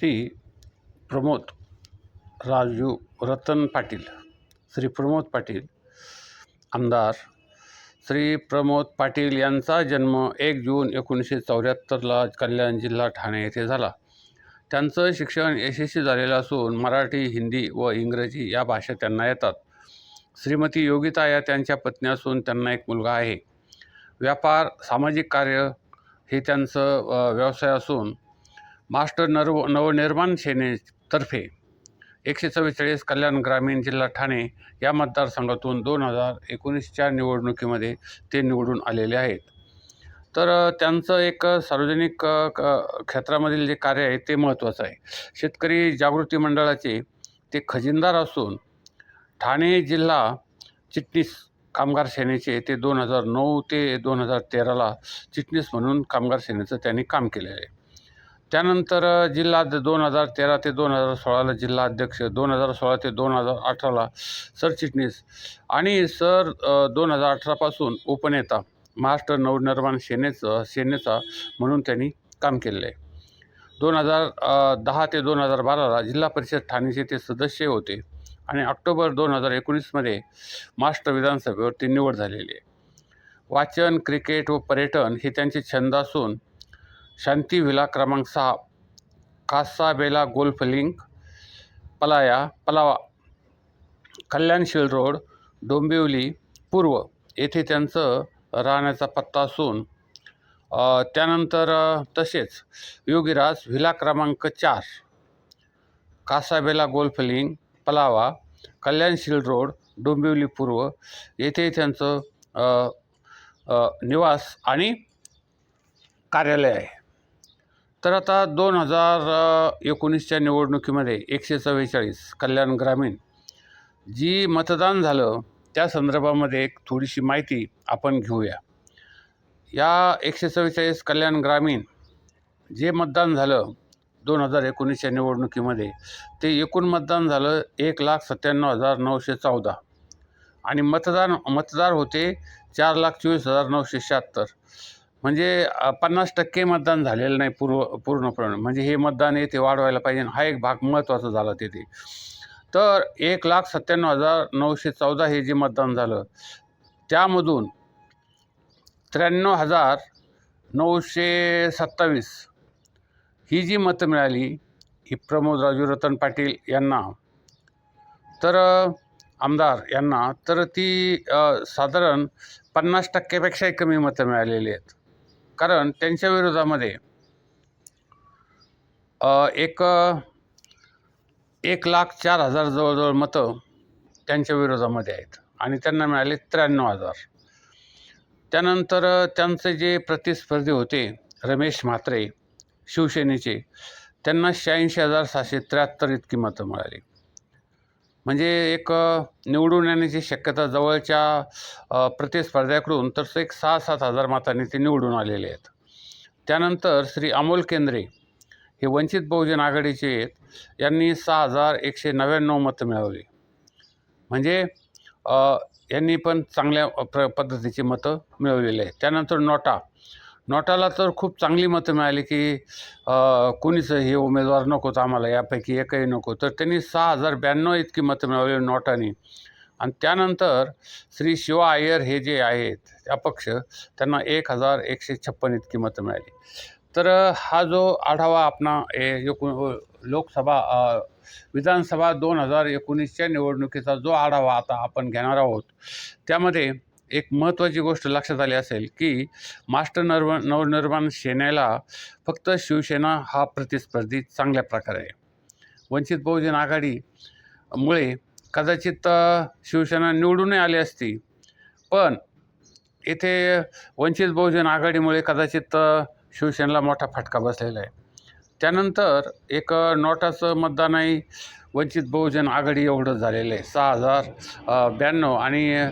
श्री प्रमोद राजू रतन पाटील श्री प्रमोद पाटील आमदार श्री प्रमोद पाटील यांचा जन्म एक जून एकोणीसशे चौऱ्याहत्तरला कल्याण जिल्हा ठाणे येथे झाला. त्यांचं शिक्षण यशस्वी झालेलं असून मराठी हिंदी व इंग्रजी या भाषा त्यांना येतात. श्रीमती योगिता या त्यांच्या पत्नी असून त्यांना एक मुलगा आहे. व्यापार सामाजिक कार्य हे त्यांचं व्यवसाय असून मास्टर नर्व नवनिर्माण सेनेतर्फे एकशे चव्वेचाळीस कल्याण ग्रामीण जिल्हा ठाणे या मतदारसंघातून दोन हजार एकोणीसच्या निवडणुकीमध्ये ते निवडून आलेले आहेत. तर त्यांचं एक सार्वजनिक क- क्षेत्रामधील जे कार्य आहे ते महत्त्वाचं आहे. शेतकरी जागृती मंडळाचे ते खजिनदार असून ठाणे जिल्हा चिटणीस कामगार सेनेचे ते दोन हजार नऊ ते दोन हजार तेराला चिटणीस म्हणून कामगार सेनेचं त्यांनी काम केलेलं आहे. त्यानंतर जिल्हा दोन हजार तेरा ते दोन हजार सोळाला जिल्हा अध्यक्ष दोन हजार सोळा ते दोन हजार अठराला सरचिटणीस आणि सर दोन हजार अठरापासून उपनेता महाराष्ट्र नवनिर्माण सेनेचं सेनेचा म्हणून त्यांनी काम केलेलं आहे. दोन हजार दहा ते दोन हजार बाराला जिल्हा परिषद ठाणेचे ते सदस्य होते आणि ऑक्टोबर दोन हजार एकोणीसमध्ये महाराष्ट्र विधानसभेवर ती निवड झालेली आहे. वाचन क्रिकेट व पर्यटन हे त्यांचे छंद असून शांती विला क्रमांक सहा. Casabella golf link पलाया Palava. Kalyanshil road Dombivli पूर्व. येथे त्यांचं राहण्याचा पत्ता असून त्यानंतर तसेच योगीराज व्हिला क्रमांक चार. Casabella golf link Palava. Kalyan Shil road Dombivli पूर्व. येथे त्यांचं निवास आणि कार्यालय आहे. तर आता दोन हजार एकोणीसच्या निवडणुकीमध्ये एकशे चव्वेचाळीस कल्याण ग्रामीण जी मतदान झालं त्या संदर्भामध्ये एक थोडीशी माहिती आपण घेऊया. या एकशे चव्वेचाळीस कल्याण ग्रामीण जे मतदान झालं दोन हजार एकोणीसच्या निवडणुकीमध्ये ते एकूण मतदान झालं एक लाख सत्त्याण्णव हजार नऊशे चौदा आणि मतदान मतदार होते चार लाख चोवीस हजार नऊशे शहात्तर. म्हणजे पन्नास टक्के मतदान झालेलं नाही पूर्व पूर्णपणे. म्हणजे हे मतदान येते वाढवायला पाहिजे हा एक भाग महत्त्वाचा झाला तिथे. तर एक लाख सत्त्याण्णव हजार नऊशे चौदा हे जे मतदान झालं त्यामधून त्र्याण्णव हजार नऊशे सत्तावीस ही जी मतं मिळाली ही प्रमोद राजू रतन पाटील यांना तर आमदार यांना तर ती साधारण पन्नास टक्क्यापेक्षाही कमी मतं मिळालेली आहेत. कारण त्यांच्या विरोधामध्ये एक एक लाख चार हजार जवळजवळ मतं त्यांच्या विरोधामध्ये आहेत. आणि त्यांना मिळाले त्र्याण्णव हजार. त्यानंतर त्यांचे जे प्रतिस्पर्धी होते रमेश म्हात्रे शिवसेनेचे त्यांना शहाऐंशी हजार सहाशे त्र्याहत्तर इतकी मतं मिळाली. म्हणजे एक निवडून येण्याची शक्यता जवळच्या प्रतिस्पर्ध्याकडून तर एक सहा सात हजार मतांनी ते निवडून आलेले आहेत. त्यानंतर श्री अमोल केंद्रे हे वंचित बहुजन आघाडीचे आहेत. यांनी सहा हजार एकशे नव्याण्णव मतं मिळवली. म्हणजे यांनी पण चांगल्या प्र पद्धतीची मतं मिळवलेली आहेत. त्यानंतर नोटा. नोटाला तर खूप चांगली मतं मिळाली की अ, कोणीच हे उमेदवार नकोत आम्हाला यापैकी एकही नको. तर त्यांनी सहा हजार ब्याण्णव इतकी मतं मिळवली नोटाने. आणि त्यानंतर श्री शिवा अय्यर हे जे आहेत अपक्ष त्यांना एक हजार एकशे छप्पन इतकी मतं मिळाली. तर हा जो आढावा आपणा ए, एकूण लोकसभा विधानसभा दोन हजार एकोणीसच्या निवडणुकीचा जो आढावा आता आपण घेणार आहोत त्यामध्ये एक महत्त्वाची गोष्ट लक्षात आली असेल की मास्टर नर्व नवनिर्माण सेनेला फक्त शिवसेना हा प्रतिस्पर्धी चांगल्या प्रकारे आहे. वंचित बहुजन आघाडीमुळे कदाचित शिवसेना निवडूनही आली असती. पण येथे वंचित बहुजन आघाडीमुळे कदाचित शिवसेनेला मोठा फटका बसलेला आहे. त्यानंतर एक नोटाचं नोटाचं मतदानही वंचित बहुजन आघाडी एवढं झालेलं आहे. सहा हजार ब्याण्णव आणि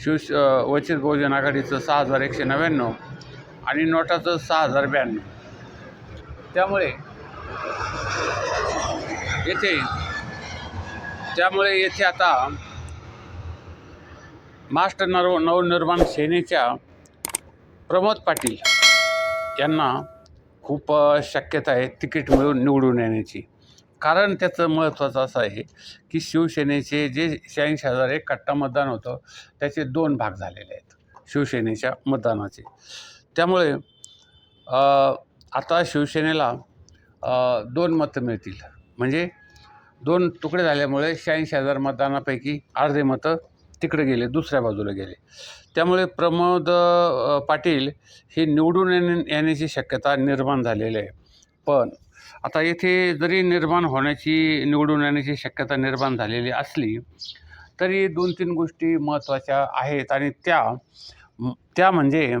शिवश वंचित बहुजन आघाडीचं सहा हजार एकशे नव्याण्णव आणि नोटाचं सहा हजार ब्याण्णव. त्यामुळे येथे त्यामुळे येथे आता महाराष्ट्र नव नवनिर्माण सेनेच्या प्रमोद पाटील यांना खूप शक्यता आहे तिकीट मिळून निवडून येण्याची. कारण त्याचं महत्त्वाचं असं आहे की शिवसेनेचे जे शहाऐंशी हजार एक कट्टा मतदान होतं त्याचे दोन भाग झालेले आहेत शिवसेनेच्या मतदानाचे. त्यामुळे आता शिवसेनेला दोन मतं मिळतील. म्हणजे दोन तुकडे झाल्यामुळे शहाऐंशी हजार मतदानापैकी अर्धे मतं तिकडे गेले दुसऱ्या बाजूला गेले. त्यामुळे प्रमोद पाटील हे निवडून येणे येण्याची शक्यता निर्माण झालेली आहे. पण आता येथे जरी निर्माण होण्याची निवडून येण्याची शक्यता निर्माण झालेली असली तरी दोन तीन गोष्टी महत्त्वाच्या आहेत आणि त्या त्या म्हणजे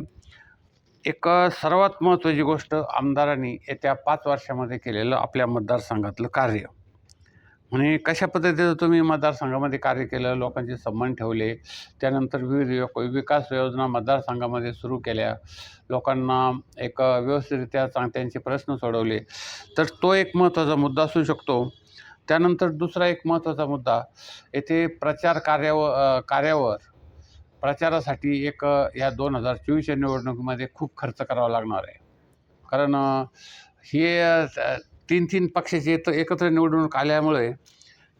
एक सर्वात महत्त्वाची गोष्ट आमदारांनी येत्या पाच वर्षामध्ये केलेलं आपल्या मतदारसंघातलं कार्य. म्हणजे कशा पद्धतीचं तुम्ही मतदारसंघामध्ये कार्य केलं लोकांचे सन्मान ठेवले? त्यानंतर विविध विकास योजना मतदारसंघामध्ये सुरू केल्या. लोकांना एक व्यवस्थितरित्या चांग त्यांचे प्रश्न सोडवले. तर तो एक महत्त्वाचा मुद्दा असू शकतो. त्यानंतर दुसरा एक महत्त्वाचा मुद्दा येथे प्रचार कार्यावर कार्यावर प्रचारासाठी एक या दोन हजार चोवीसच्या निवडणुकीमध्ये खूप खर्च करावा लागणार आहे. कारण हे तीन तीन पक्षाचे एक एकत्र निवडणूक आल्यामुळे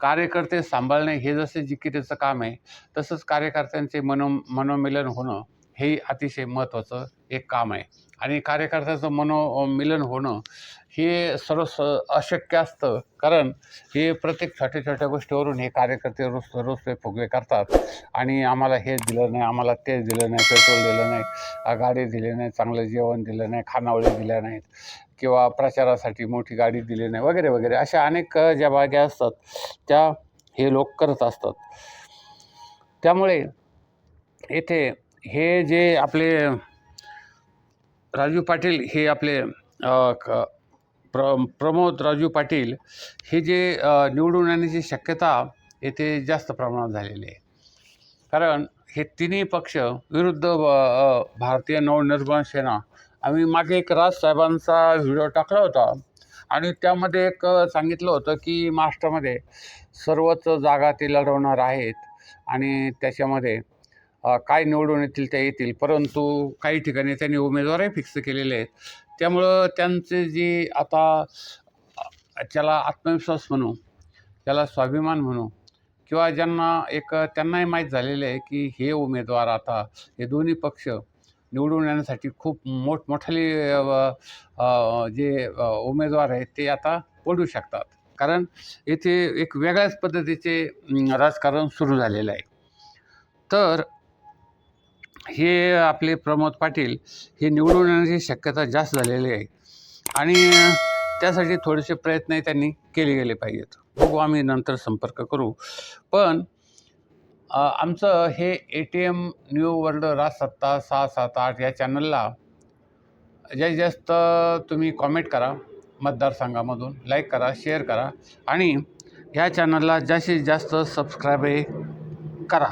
कार्यकर्ते सांभाळणे हे जसे जिकिरीचं काम आहे तसंच कार्यकर्त्यांचे मनो मनोमिलन होणं हे अतिशय महत्त्वाचं एक काम आहे. आणि कार्यकर्त्याचं मनोमिलन होणं हे सर्व स अशक्य असतं कारण हे प्रत्येक छोट्या छोट्या गोष्टीवरून हे कार्यकर्ते रोज रोजवे फुगवे करतात. आणि आम्हाला हे दिलं नाही आम्हाला ते दिलं नाही पेट्रोल दिलं नाही गाडी दिली नाही चांगलं जेवण दिलं नाही खानावळी दिल्या नाहीत. किंवा प्रचारासाठी मोठी गाडी दिली नाही वगैरे वगैरे. अशा अनेक ज्या बाग्या असतात त्या हे लोक करत असतात. त्यामुळे येथे हे जे आपले राजू पाटील हे आपले अ, प्र प्रमोद राजू पाटील हे जे निवडून येण्याची शक्यता येथे जास्त प्रमाणात झालेली आहे. कारण हे तिन्ही पक्ष विरुद्ध भारतीय नवनिर्माण सेना आम्ही मागे एक राजसाहेबांचा व्हिडिओ टाकला होता. आणि त्यामध्ये एक सांगितलं होतं की महाराष्ट्रामध्ये सर्वच जागा ते लढवणार आहेत. आणि त्याच्यामध्ये काय निवडून येतील त्या येतील. परंतु काही ठिकाणी त्यांनी उमेदवारही फिक्स केलेले आहेत. त्यामुळं त्यांचे जे आता त्याला आत्मविश्वास म्हणू त्याला स्वाभिमान म्हणू किंवा ज्यांना एक त्यांनाही माहीत झालेलं आहे की हे उमेदवार आता हे दोन्ही पक्ष निवडून येण्यासाठी खूप मोठमोठाले जे उमेदवार आहेत ते आता पडू शकतात. कारण येथे एक वेगळ्याच पद्धतीचे राजकारण सुरू झालेलं आहे. तर हे आपले प्रमोद पाटील हे निवडून येण्याची शक्यता जास्त झालेली आहे. आणि त्यासाठी थोडेसे प्रयत्नही त्यांनी केले गेले पाहिजेत. बघू आम्ही नंतर संपर्क करू. पण आमचं हे A T M new world राजसत्ता सहा सात आठ या चॅनलला जास्तीत जास्त तुम्ही कॉमेंट करा मतदारसंघामधून लाईक करा शेअर करा आणि ह्या चॅनलला जास्तीत जास्त सबस्क्राईबही करा.